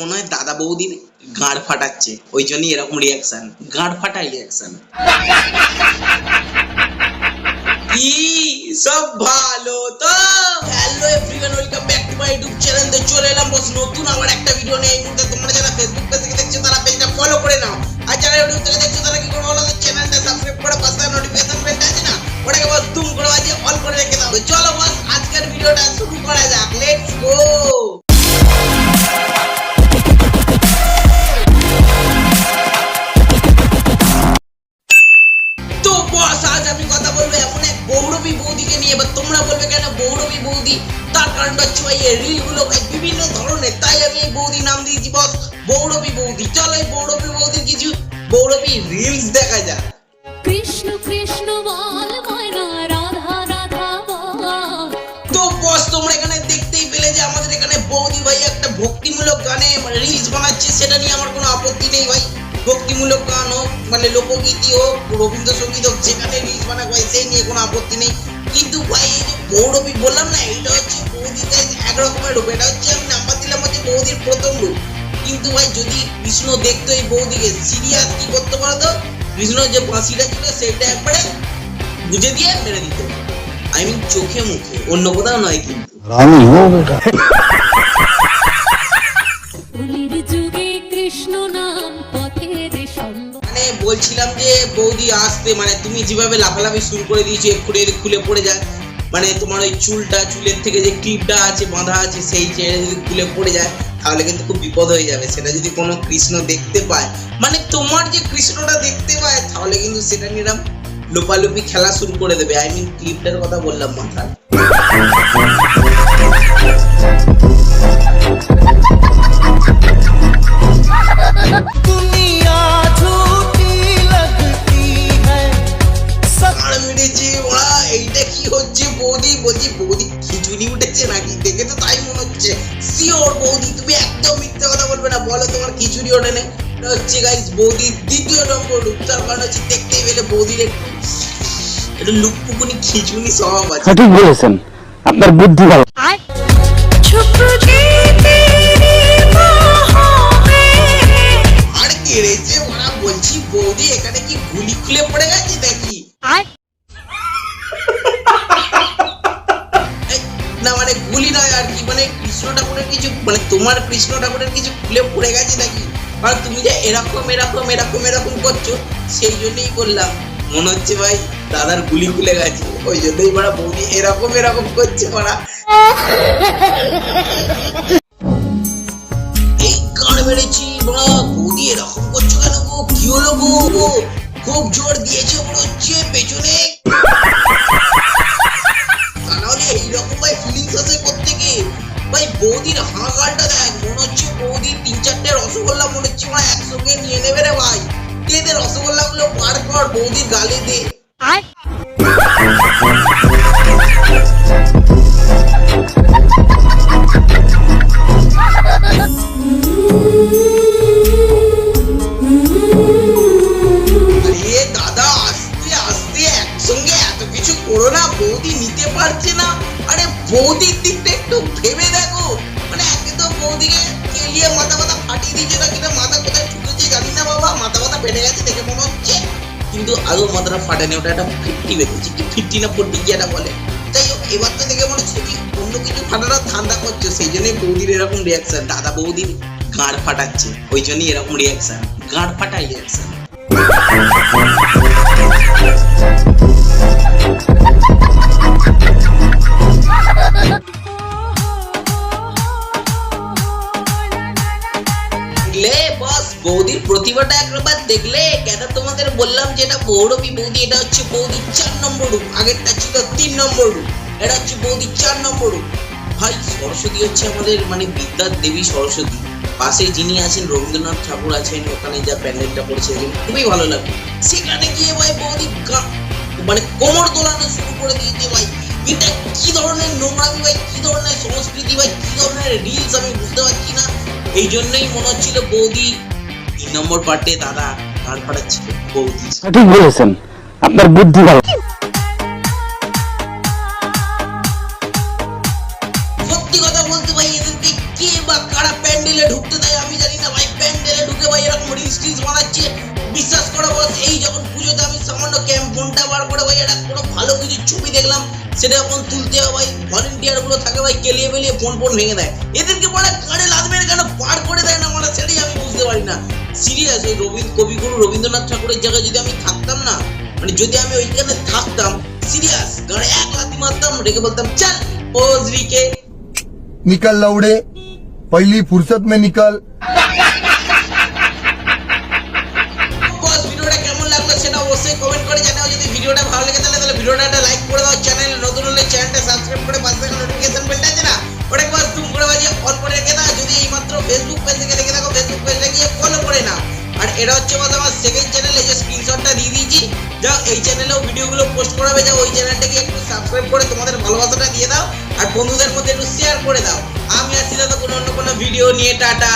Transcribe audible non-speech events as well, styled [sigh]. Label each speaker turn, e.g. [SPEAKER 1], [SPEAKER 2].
[SPEAKER 1] মনে হয় দাদা বৌদির গাঁড় ফাটাচ্ছে। ওই জন্যই এরকম রিয়াকশন গাঁড় ফাটা রিয়াকশন কি সব ভালো তো? Hello everyone welcome back to my YouTube channel তো চলে এলাম বস নতুন একটা ভিডিও নিয়ে। এই মুহূর্তে তোমরা যারা ফেসবুক পেজ থেকে দেখছ, তারা পেজটা ফলো করে নাও। আর যারা ইউটিউব থেকে দেখছ, তারা কি করবে বলো চ্যানেলটা সাবস্ক্রাইব করে, পাশে নোটিফিকেশন বেলটা আছে না? ওটাকে বস দুম করে বাজিয়ে অল করে রেখে দাও। চলো বস আজকের ভিডিওটা শুরু করা যাক। লেটস গো তার কারণটা হচ্ছে ভাই এই রিলগুলো ভাই বিভিন্ন ধরনের। তাই আমি এই বৌদি নাম দিয়েছি বস বৌরবী বৌদি। চলো এই বৌরবী বৌদির কিছু বৌরবী রিলস দেখা যাক।
[SPEAKER 2] কৃষ্ণ কৃষ্ণ বল রাধা রাধা
[SPEAKER 1] তো বস তোমরা এখানে দেখতেই পেলে যে আমাদের এখানে বৌদি ভাই একটা ভক্তিমূলক গানে রিলস বানাচ্ছে। সেটা নিয়ে আমার কোনো আপত্তি নেই ভাই। ভক্তিমূলক গান হোক মানে লোকগীতি হোক, রবীন্দ্রসঙ্গীত হোক, যেখানে রিলস বানাক ভাই, সেই নিয়ে কোনো আপত্তি নেই। কিন্তু ভাই, এই যে বৌরবী, বললাম না এটা হচ্ছে বৌদির এক রকমের রূপ, এটা হচ্ছে আমি নাম্বার দিলাম হচ্ছে বৌদির প্রথম রূপ। কিন্তু ভাই, যদি কৃষ্ণ দেখতো এই বৌদিকে, সিরিয়াস কি করতে পারতো কৃষ্ণ যে বাঁশিটা ছিল সেটা একবারে বুঝে দিয়ে মেরে দিত। আই মিন চোখে মুখে, অন্য কোথাও নয় কিন্তু। বলছিলাম যে, বৌদি, আসতে মানে তুমি যেভাবে লাফালাফি শুরু করে দিয়েছ, এক্ষুনি যদি খুলে পড়ে যায় মানে তোমার ওই চুলটা, চুলের থেকে যে ক্লিপটা আছে, বাঁধা আছে, সেই চেয়ে যদি খুলে পড়ে যায়, তাহলে কিন্তু খুব বিপদ হয়ে যাবে। সেটা যদি কোনো কৃষ্ণ দেখতে পায় মানে তোমার যে কৃষ্ণটা দেখতে পায়, তাহলে কিন্তু সেটা নিলাম লোপালুপি খেলা শুরু করে দেবে। আই মিন ক্লিপটার কথা বললাম মাথার দুনিয়া বলো তোমার খিচুড়ি ওঠে না। এটা হচ্ছে গাইস বৌদির দ্বিতীয় নম্বর লুক তার কারণ হচ্ছে দেখতেই পেলে বৌদির একটু একটু লুকপুকুনি খিচুড়ি স্বভাব আছে।
[SPEAKER 3] সঠিক বলেছেন। আপনার বুদ্ধি ভালো।
[SPEAKER 1] মানে নয় আর কি মানে কৃষ্ণ ঠাকুরের কিছু মানে তোমার কৃষ্ণ ঠাকুরের কিছু খুলে পড়ে গেছে নাকি? আর তুমি যে এরকম এরকম এরকম এরকম করছ, সেই জন্যই বললাম। মনে হচ্ছে ভাই, দাদার গুলি খুলে গেছে। ওই জন্যই মারা বৌদি এরকম এরকম করছে মারা এই গান মেরেছি বাড়া, বৌদি এরকম করছ কেন গো? কি হলো গো? খুব জোর দিয়েছে মনে হচ্ছে, পেছনে বৌদির হাঁকালটা দেখ মনে হচ্ছে বৌদির তিন চারটে রসগোল্লা মনে হচ্ছে মানে একসঙ্গে নিয়ে নেবে রে ভাই। দে দে রসগোল্লা গুলো পার কর বৌদির গালে দে। আরে দাদা আস্তে আস্তে একসঙ্গে এত কিছু করো না বৌদি নিতে পারছে না। আরে বৌদির দিকটা একটু ভেবে দেখো। বৌদিকে কেলিয়ে মাথা মাথা ফাটিয়ে দিয়েছে না কিনা মাথা কোথায় ঠুকেছে জানি না বাবা, মাথা মাথা ফেটে গেছে দেখে মনে হচ্ছে। কিন্তু আদৌ মাথাটা ফাটেনি, ওটা একটা ফিফটি বেঁধেছে, কি ফিফটি না ফোরটি, কি একটা বলে। যাই হোক, এবার তো দেখে মনে হচ্ছে কি অন্য কিছু ফাটানো ঠান্ডা করছে, সেই জন্যই বৌদির এরকম রিয়াকশন দাদা বৌদির গাঁড় ফাটাচ্ছে, ওই জন্যই এরকম রিয়াকশন গাঁড় ফাটা রিয়াকশন [laughs] দেখলে বস বৌদির প্রতিভাটা একবার দেখলে কেন তোমাদের বললাম যে এটা বৌরবী বৌদি? এটা হচ্ছে বৌদির চার নম্বর রূপ। আগেরটা ছিল তিন নম্বর রূপ। এটা হচ্ছে বৌদির চার নম্বর রূপ। ভাই, সরস্বতী হচ্ছে আমাদের মানে বিদ্যার দেবী সরস্বতী। পাশে যিনি আছেন রবীন্দ্রনাথ ঠাকুর আছেন, ওখানে যা প্যান্ডেলটা করেছে খুবই ভালো লাগে। সেখানে গিয়ে ভাই বৌদি মানে কোমর দোলানো শুরু করে দিয়েছে ভাই। এটা কি ধরনের নোংরামি ভাই? কি ধরনের সংস্কৃতি ভাই? কি ধরনের রিলস আমি বুঝতে পারছি না। এই জন্যই মনে হচ্ছিল বৌদি তিন নম্বর পার্টে দাদা গান পাঠাচ্ছিল বৌদি।
[SPEAKER 3] ঠিক বলেছেন। আপনার বুদ্ধি ভালো।
[SPEAKER 1] সত্যি কথা বলতে ভাই এদেরকে কে বা কারা প্যান্ডেলে ঢুকতে দেয় আমি জানি না ভাই। প্যান্ডেলে ঢুকে ভাই এরকম টিলস বানাচ্ছে বিশ্বাস করো বস এই যখন পুজোতে আমি সামান্য ক্যাম্প ফোনটা বার করে ভাই, একটা কোনো ভালো কিছু ছবি দেখলাম, সেটা যখন তুলতে হয় ভাই ভলেন্টিয়ারগুলো থাকে ভাই, কেলিয়ে বেলিয়ে ফোন ফোন ভেঙে দেয়। এদেরকে বলে কানে লাগবে কেন? পার করে দেয় না মানে সেটাই আমি বুঝতে পারি না। সিরিয়াস ওই রবীন্দ্র কবিগুরু রবীন্দ্রনাথ ঠাকুরের জায়গায় যদি আমি থাকতাম না মানে যদি আমি ওইখানে থাকতাম সিরিয়াস গাড়ে এক লাথি মারতাম, রেখে বলতাম, চল ওজরিকে নিকাল লাউড়ে পহলি ফুরসত মে নিকাল। এটা হচ্ছে আমাদের আমার সেকেন্ড চ্যানেল এই যে স্ক্রিনশটটা দিয়ে দিয়েছি। যাও, এই চ্যানেলেও ভিডিওগুলো পোস্ট করাবে। যাও, ওই চ্যানেলটাকে একটু সাবস্ক্রাইব করে তোমাদের ভালোবাসাটা দিয়ে দাও। আর বন্ধুদের মধ্যে একটু শেয়ার করে দাও। আমি আসছি দাদা কোনো অন্য কোনো ভিডিও নিয়ে, টাটা!